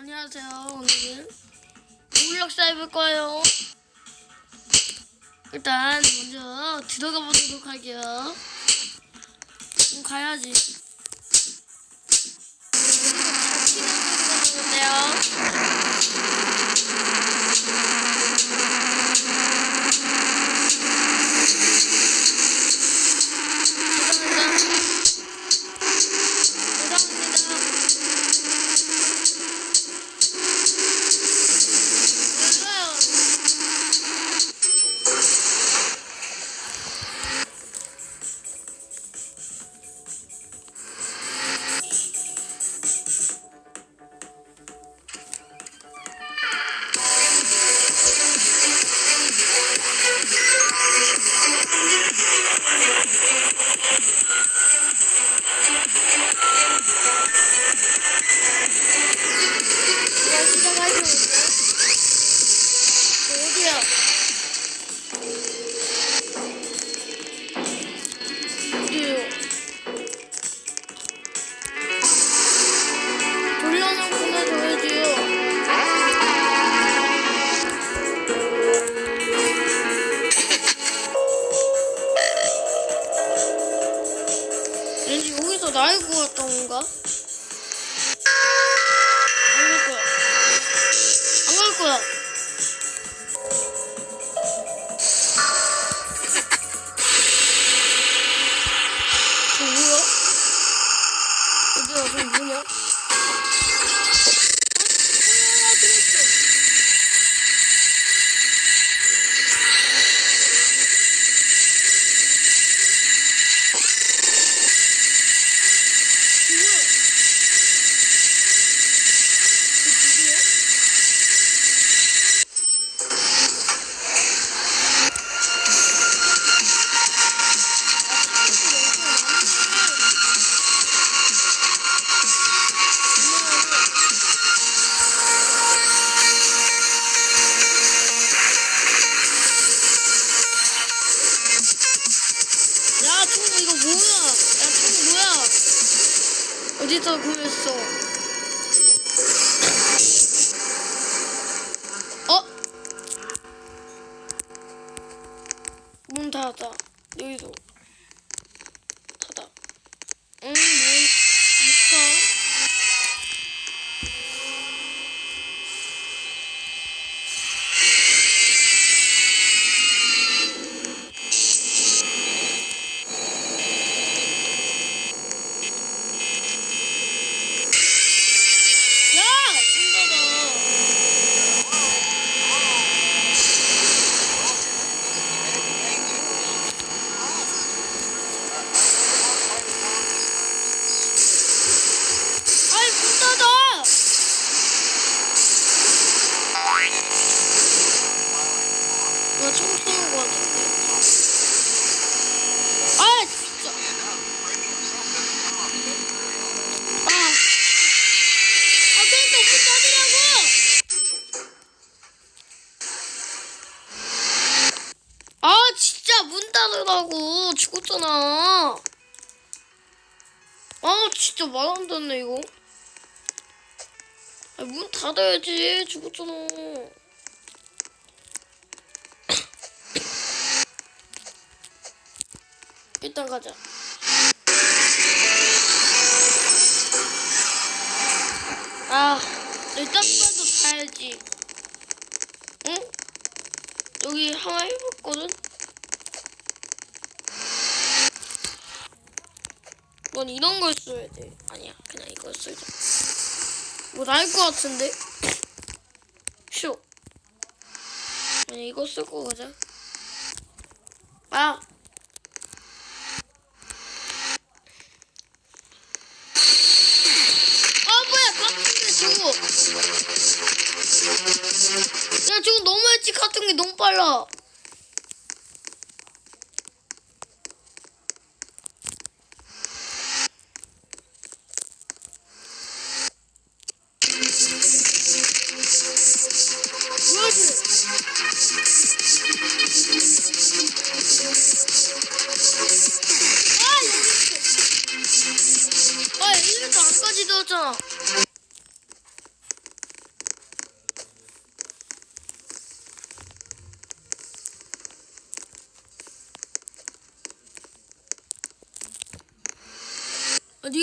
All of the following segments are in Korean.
안녕하세요. 오늘은 울락사 해볼 거예요. 일단 먼저 들어가 보도록 할게요. 그럼 가야지. 키는 죄송 나을 것 같던가? 닫아야지. 죽었잖아. 일단 가자. 아, 일단 빨도 자야지. 응? 여기 하나 해봤거든? 넌 이런 걸 써야 돼. 아니야, 그냥 이걸 쓰자. 뭐 나을 것 같은데? 쇼. 그냥 이거 쓰고 가자. 아! 아 뭐야 같은데 야 저거 너무 일찍 같은 게 너무 빨라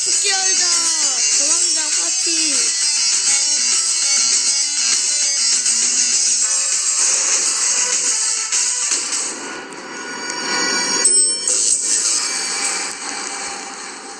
10개월 전 도망자 파티.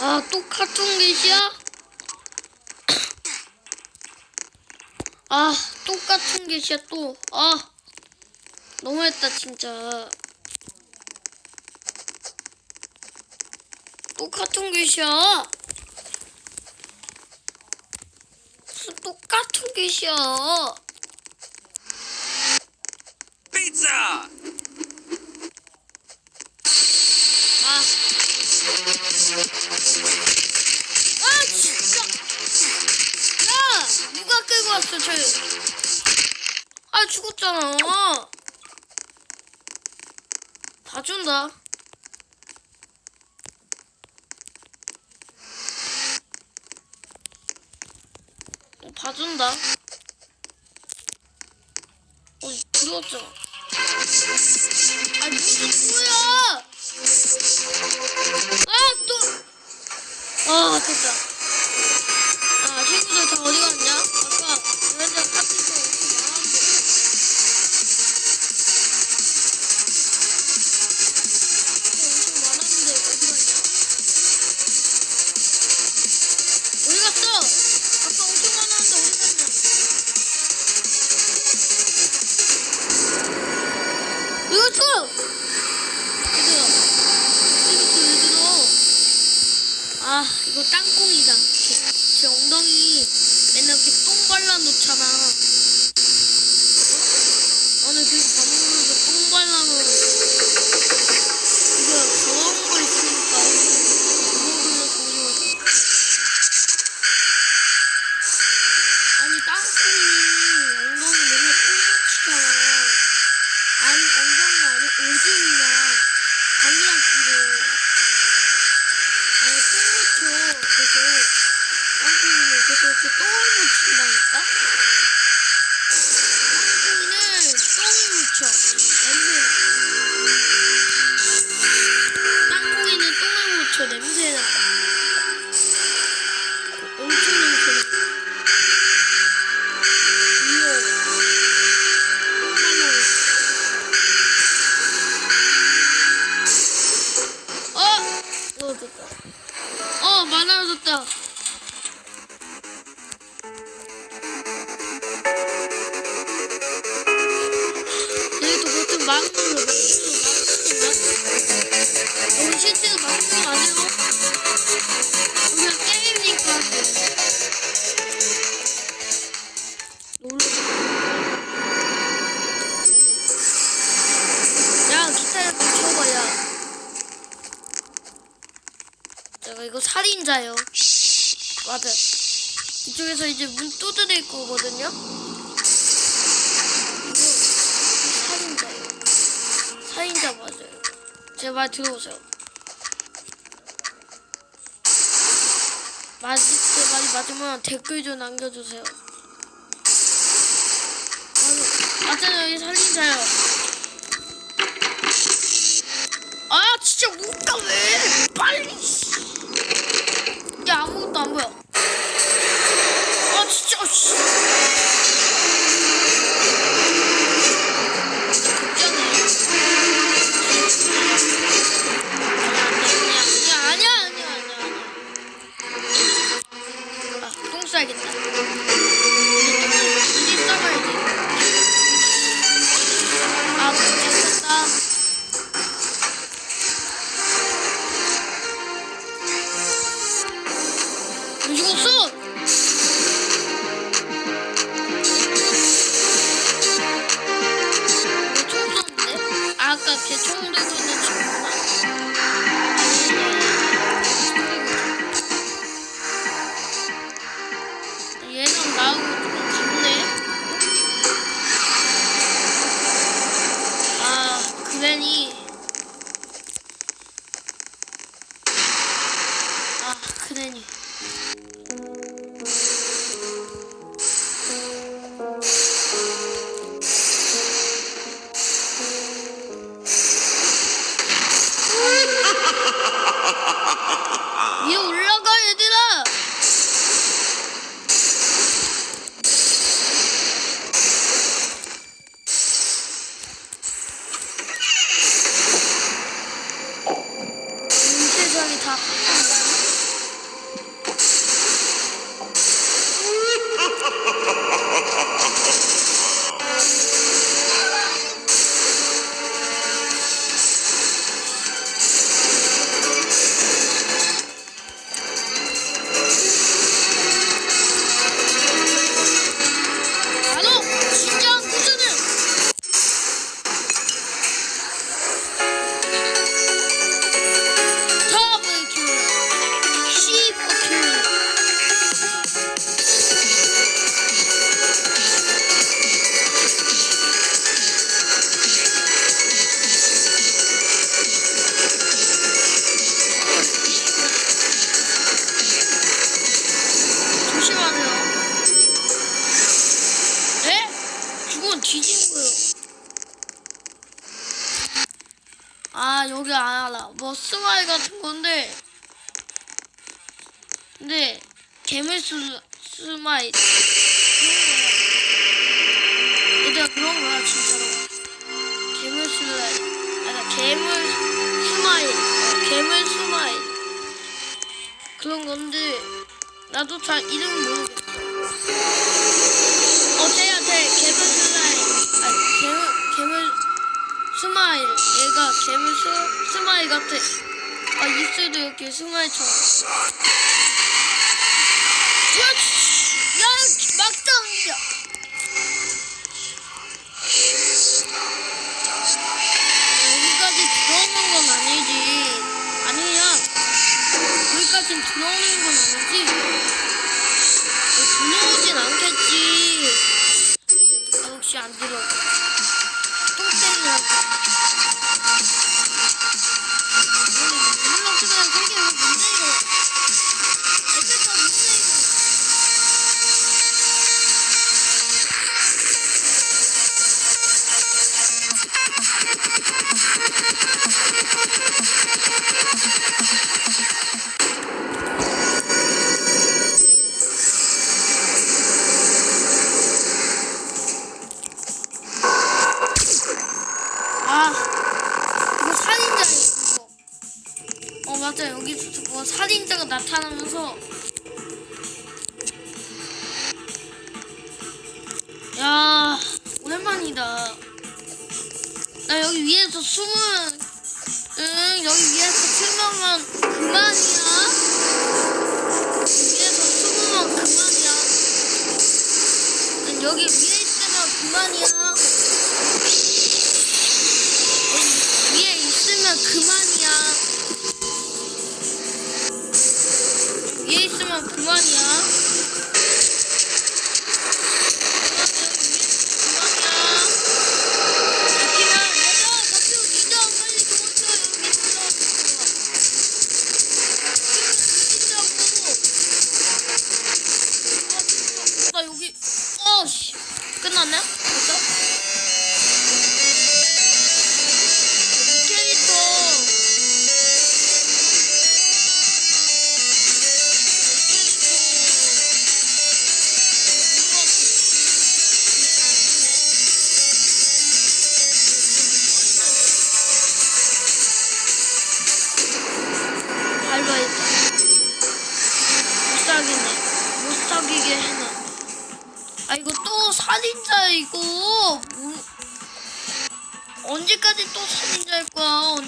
아또 카툰 게시야? 아 똑같은 게시야 또 아 너무했다 진짜. 똑같은 게시야? 깍두기셔. 피자. 아. 아 진짜. 야 누가 끌고 왔어 저. 아 죽었잖아. 봐준다. 준다. 어이, 부러져. 아, 무슨 뭐야! 아, 또! 아, 됐다. 아, 친구들 다 어디 갔나? Perfecto. 이쪽에서 이제 문 두드릴 거거든요. 살인자예요. 살인자 맞아요. 제발 들어오세요. 맞을 때 많이 맞으면 댓글 좀 남겨주세요. 맞아요, 맞아요. 여기 살인자요. 아, 진짜 뭔가 왜? 빨리! 야, 아무것도 안 보여. 아니야, 아니야, 아니야, 아니야. 아, 똥 싸야겠다. 아, 그 아 여기 안 알아. 뭐 스마일 같은 건데. 근데 거야. 얘들아 그런 거야 진짜로. 스마일. 아니 개물 스마일. 어, 개물 스마일. 그런 건데 나도 잘 이름 모르겠어. 어때요, 제 개물 스마일. 아니, 개물 스마일. 얘가 개물 스, 스마일 같아. 아, 입술도 이렇게 스마일처럼. 야, 씨, 야, 옮겨. 여기까지 들어오는 건 아니지. 아니야. 여기까지 들어오는 건 아니지. 들어오진 않겠지. 아, 역시 안 들어. 똥땡 Ha ha ha! 여기 위에 있으면 그만이야.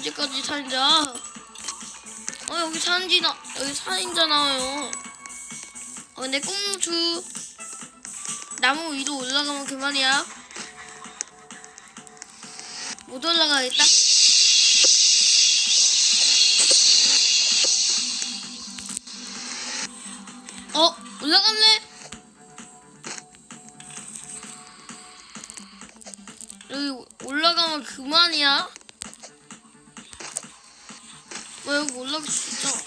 언제까지 살자? 어 여기 산지 나 여기 산인잖아요 어 근데 꽁주 나무 위로 올라가면 그만이야. 못 올라가겠다. 어 올라갔네. 여기 올라가면 그만이야. 왜 올라갈 수 있죠?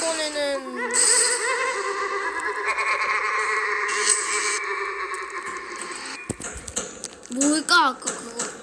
이번에는 뭘까 아까 그거?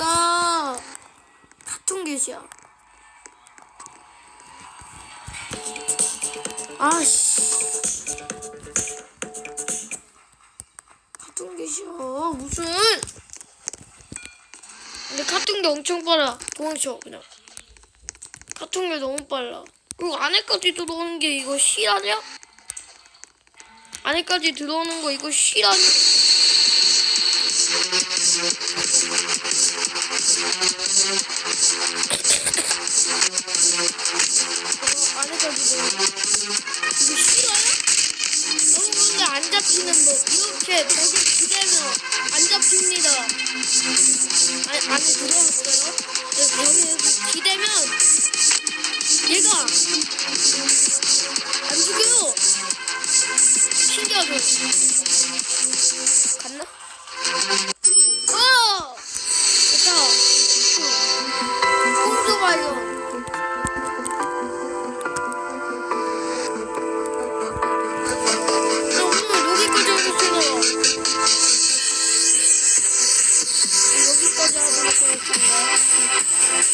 아까 같은 게시야. 아씨. 같은 게시야. 무슨. 근데 카툰 게 엄청 빨라. 도망쳐, 그냥. 카툰 게 너무 빨라. 그리고 안에까지 들어오는 게 이거 실화냐? 안에까지 들어오는 거 이거 실화냐? 들어오는 거 이거 실화야? 여러분 근데 안 잡히는 법 이렇게 벽에 기대면 안 잡힙니다. 아니, 안에 들어왔어요? 네, 벽에 이렇게 기대면 얘가 안 죽여요. 신기하죠? 갔나?